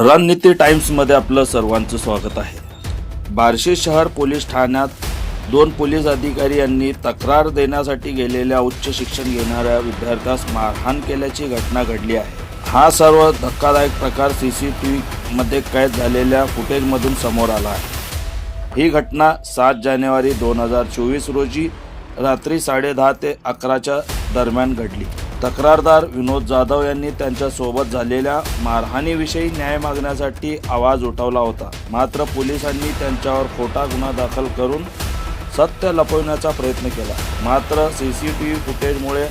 रणनीती टाइम्समध्ये आपलं सर्वांचं स्वागत आहे. बार्शी शहर पोलीस ठाण्यात दोन पोलीस अधिकारी यांनी तक्रार देण्यासाठी गेलेल्या उच्च शिक्षण घेणाऱ्या विद्यार्थ्यास मारहाण केल्याची घटना घडली आहे. हा सर्व धक्कादायक प्रकार सी सी टी व्हीमध्ये कैद झालेल्या फुटेजमधून समोर आला आहे. ही घटना सात जानेवारी दोन हजार चोवीस रोजी रात्री साडेदहा ते अकराच्या दरम्यान घडली. तक्रारदार विनोद जाधव यांनी त्यांच्यासोबत झालेल्या मारहाणीविषयी न्याय मागण्यासाठी आवाज उठवला होता. मात्र पोलिसांनी त्यांच्यावर खोटा गुन्हा दाखल करून सत्य लपवण्याचा प्रयत्न केला. मात्र सी सी टी व्ही फुटेजमुळे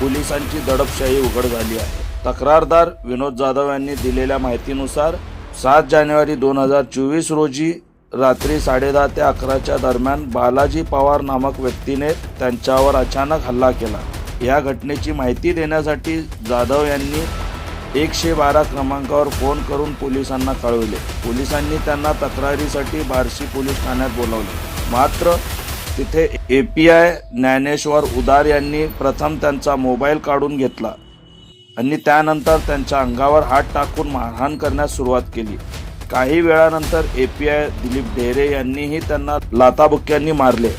पोलिसांची दडपशाही उघड झाली आहे. तक्रारदार विनोद जाधव यांनी दिलेल्या माहितीनुसार सात जानेवारी दोन हजार चोवीस रोजी रात्री साडेदहा ते अकराच्या दरम्यान बालाजी पवार नामक व्यक्तीने त्यांच्यावर अचानक हल्ला केला. या घटनेची माहिती देण्यासाठी जाधव यांनी एकशे बारा क्रमांकावर फोन करून पोलिसांना कळवले. पोलिसांनी त्यांना तक्रारीसाठी बार्शी पोलीस ठाण्यात बोलावले. मात्र तिथे ए पी आय ज्ञानेश्वर उदार यांनी प्रथम त्यांचा मोबाईल काढून घेतला आणि त्यानंतर त्यांच्या अंगावर हात टाकून मारहाण करण्यास सुरुवात केली. काही वेळानंतर A P I Dilip Dhere यांनीही त्यांना लाताबुक्क्यांनी मारले.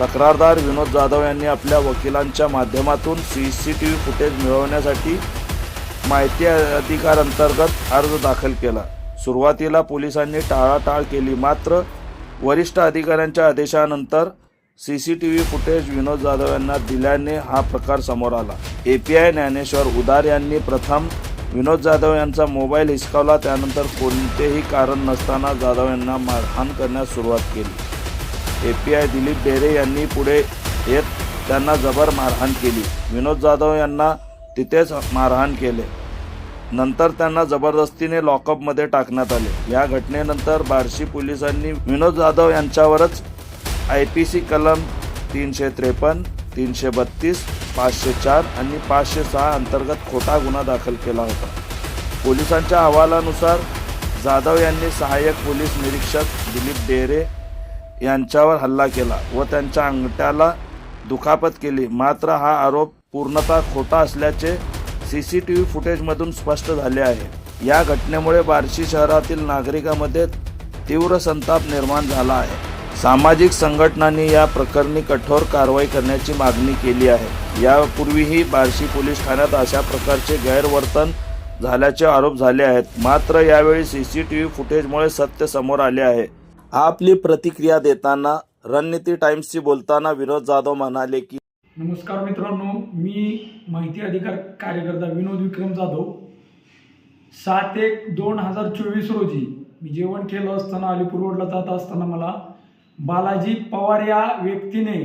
तक्रारदार विनोद जाधव यांनी आपल्या वकिलांच्या माध्यमातून C C T V footage मिळवण्यासाठी माहिती अधिकार अंतर्गत अर्ज दाखल केला. सुरुवातीला पोलिसांनी टाळाटाळ केली. मात्र वरिष्ठ अधिकाऱ्यांच्या आदेशानंतर C C T V footage Vinod Jadhav यांना दिल्याने हा प्रकार समोर आला. ए पी आय ज्ञानेश्वर उदार यांनी प्रथम विनोद जाधव यांचा मोबाईल हिसकावला. त्यानंतर कोणतेही कारण नसताना जाधव यांना मारहाण करण्यास सुरुवात केली. A P I Dilip Dere यांनी पुढे येत त्यांना जबर मारहाण केली. विनोद जाधव यांना तिथेच मारहाण केले. नंतर त्यांना जबरदस्तीने लॉकअपमध्ये टाकण्यात आले. या घटनेनंतर बार्शी पोलिसांनी विनोद जाधव यांच्यावरच आय पी सी कलम तीनशे त्रेपन्न तीनशे बत्तीस पाचशे चार आणि पाचशे सहा अंतर्गत खोटा गुन्हा दाखल केला होता. पोलिसांच्या अहवालानुसार जाधव यांनी सहाय्यक पोलीस निरीक्षक दिलीप डेरे यांच्यावर हल्ला केला व त्यांच्या अंगठ्याला दुखापत केली. मात्र हा आरोप पूर्णतः खोटा असल्याचे सी सी टी व्ही फुटेजमधून स्पष्ट झाले आहे. या घटनेमुळे बार्शी शहरातील नागरिकांमध्ये तीव्र संताप निर्माण झाला आहे. सामाजिक संघटनांनी या प्रकरणी कठोर कारवाई करण्याची मागणी केली आहे. यापूर्वीही बार्शी पोलीस ठाण्यात अशा प्रकारचे गैरवर्तन झाल्याचे आरोप झाले आहेत. मात्र यावेळी सी सी टी व्ही फुटेजमुळे सत्य समोर आले आहे. आपली प्रतिक्रिया देताना रणनीती टाइम्सशी बोलताना विनोद जाधव म्हणाले की नमस्कार मित्रांनो मी माहिती अधिकार कार्यकर्ता विनोद विक्रम जाधव. सात एक दोन हजार चोवीस रोजी मी जेवण केलं असताना अलीपूर रोडला जात असताना मला बालाजी पवार या व्यक्तीने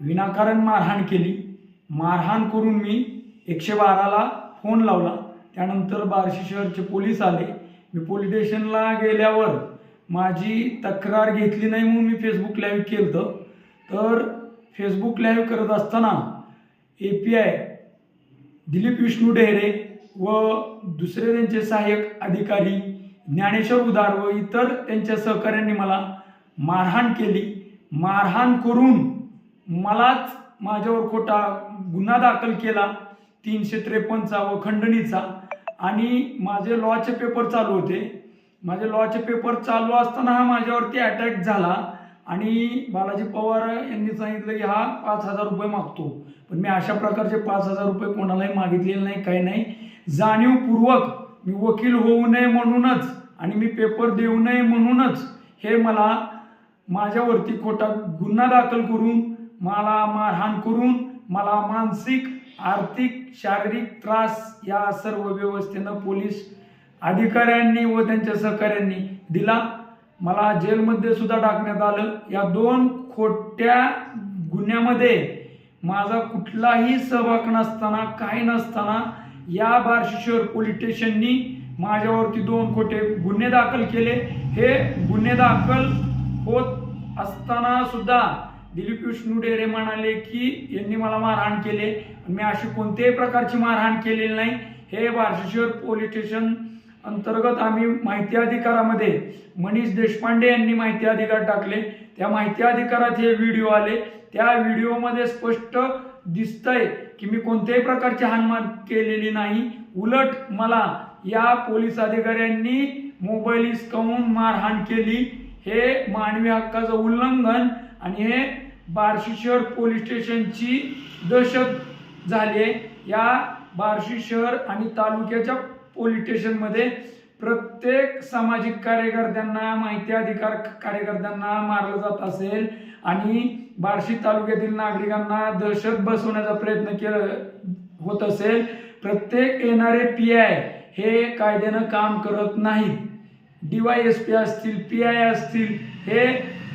विनाकारण मारहाण केली. मारहाण करून मी एकशे बाराला फोन लावला. त्यानंतर बार्शी शहरचे पोलीस आले. मी पोलीस स्टेशनला गेल्यावर माझी तक्रार घेतली नाही म्हणून मी फेसबुक लाईव्ह केलं तर फेसबुक लाईव्ह करत असताना A P I Dilip Vishnu Dehare व दुसरे त्यांचे सहाय्यक अधिकारी ज्ञानेश्वर उदार व इतर त्यांच्या सहकाऱ्यांनी मला मारहाण केली. मारहाण करून मलाच माझ्यावर खोटा गुन्हा दाखल केला तीनशे त्रेपन्नचा व खंडणीचा. आणि माझे लॉचे पेपर चालू होते. माझे लॉचे पेपर चालू असताना हा माझ्यावरती अटॅक झाला. आणि बालाजी पवार यांनी सांगितलं की हा पाच हजार रुपये मागतो. पण मी अशा प्रकारचे पाच हजार रुपये कोणालाही मागितलेले नाही काही नाही. जाणीवपूर्वक मी वकील होऊ नये म्हणूनच आणि मी पेपर देऊ नये म्हणूनच हे मला माझ्यावरती खोटा गुन्हा दाखल करून मला मारहाण करून मला मानसिक आर्थिक शारीरिक त्रास या सर्व व्यवस्थेनं पोलीस अधिकाऱ्यांनी व त्यांच्या सहकाऱ्यांनी दिला. मला जेलमध्ये सुद्धा टाकण्यात आलं. या दोन खोट्या गुन्ह्यामध्ये माझा कुठलाही सहभाग नसताना काही नसताना या बार्शी पोलीस स्टेशननी माझ्यावरती दोन खोटे गुन्हे दाखल केले. हे गुन्हे दाखल होत असताना सुद्धा दिलीप विष्णू डेरे म्हणाले की यांनी मला मारहाण केले. मी अशी कोणत्याही प्रकारची मारहाण केलेली नाही. हे बार्शी पोलीस स्टेशन अंतर्गत आम्ही माहिती अधिकारामध्ये मनीष देशपांडे यांनी माहिती अधिकार टाकले. त्या माहिती अधिकारात हे व्हिडिओ आले. त्या व्हिडिओमध्ये स्पष्ट दिसतंय की मी कोणत्याही प्रकारची हानमान केलेली नाही. उलट मला या पोलीस अधिकाऱ्यांनी मोबाईल हिसकावून मारहाण केली. हे मानवी हक्काचं उल्लंघन आणि हे बार्शी शहर पोलीस स्टेशनची दहशत झाली आहे. या बार्शी शहर आणि तालुक्याच्या पोलीस स्टेशनमध्ये प्रत्येक सामाजिक कार्यकर्त्यांना माहिती अधिकार कार्यकर्त्यांना मारलं जात असेल आणि बार्शी तालुक्यातील नागरिकांना दहशत बसवण्याचा प्रयत्न केला होत असेल. प्रत्येक येणारे पी आय हे कायद्यानं काम करत नाहीत. डीवाय एस पी असतील पी आय असतील हे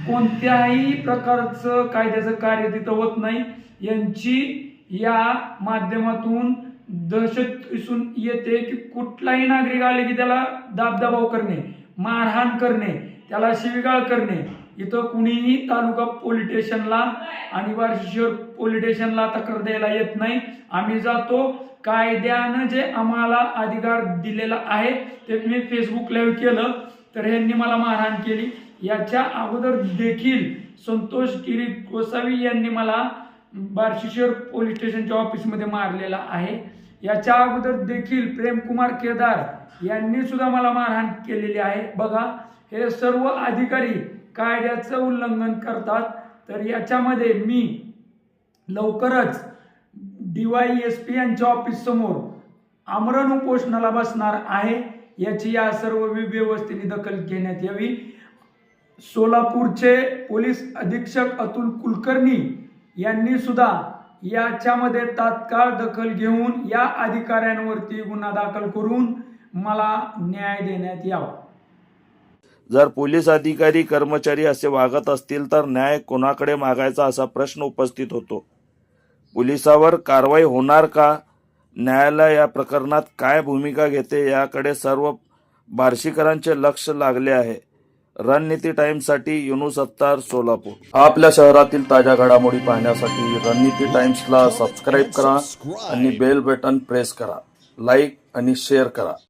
कोणत्याही प्रकारचं कायद्याचं कार्य तिथं होत नाही. यांची या माध्यमातून दहशत दिसून येते की कुठलाही नागरिक आले की त्याला दाबदबाव करणे मारहाण करणे त्याला शिवीगाळ करणे. इथं कुणीही तालुका पोलीस स्टेशनला आणि बार्शी शहर पोलीस स्टेशनला तक्रार द्यायला येत नाही. आम्ही जातो. कायद्यानं जे आम्हाला अधिकार दिलेला आहे ते मी फेसबुक लाईव्ह केलं तर ह्यांनी मला मारहाण केली. याच्या अगोदर देखील संतोष गिरी गोसावी यांनी मला बार्शी शहर पोलीस स्टेशनच्या ऑफिसमध्ये मारलेला आहे. याच्या अगोदर देखील प्रेमकुमार केदार यांनी सुद्धा मला मारहाण केलेली आहे. बघा हे सर्व अधिकारी कायद्याचं उल्लंघन करतात. तर याच्यामध्ये मी लवकरच डी वाय एस पी यांच्या ऑफिस समोर आमरण उपोषणाला बसणार आहे. याची या सर्व व्यवस्थेने दखल घेण्यात यावी. सोलापूरचे पोलीस अधीक्षक अतुल कुलकर्णी यांनी सुद्धा याच्यामध्ये तात्काळ दखल घेऊन या अधिकाऱ्यांवरती गुन्हा दाखल करून मला न्याय देण्यात यावा. जर पोलीस अधिकारी कर्मचारी असे वागत असतील तर न्याय कोणाकडे मागायचा असा प्रश्न उपस्थित होतो? पोलिसावर कारवाई होणार का? न्यायालय या प्रकरणात काय भूमिका घेते? याकडे सर्व बार्शीकरांचे लक्ष लागले आहे. रणनीती टाइम्ससाठी युनूस अत्तार सोलापूर. आपल्या शहरातील ताज्या घडामोडी पाहण्यासाठी रणनीती टाइम्सला सबस्क्राईब करा आणि बेल बटन प्रेस करा. लाईक आणि शेअर करा.